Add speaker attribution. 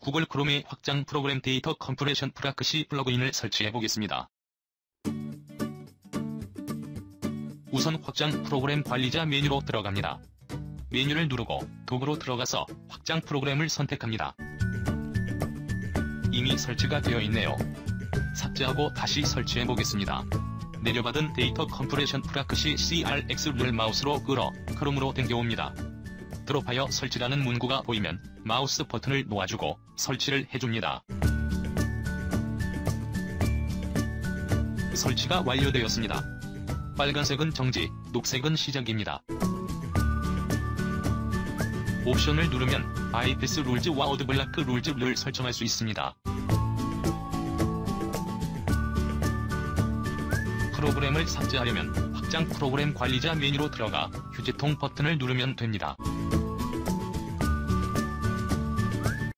Speaker 1: 구글 크롬의 확장 프로그램 데이터 컴프레션 프라크시 플러그인을 설치해 보겠습니다. 우선 확장 프로그램 관리자 메뉴로 들어갑니다. 메뉴를 누르고 도구로 들어가서 확장 프로그램을 선택합니다. 이미 설치가 되어 있네요. 삭제하고 다시 설치해 보겠습니다. 내려받은 데이터 컴프레션 프라크시 CRX를 마우스로 끌어 크롬으로 당겨옵니다. 드롭하여 설치라는 문구가 보이면 마우스 버튼을 놓아주고 설치를 해줍니다. 설치가 완료되었습니다. 빨간색은 정지, 녹색은 시작입니다. 옵션을 누르면 IPS 룰즈와 어드블라크 룰즈를 설정할 수 있습니다. 프로그램을 삭제하려면 확장 프로그램 관리자 메뉴로 들어가 휴지통 버튼을 누르면 됩니다.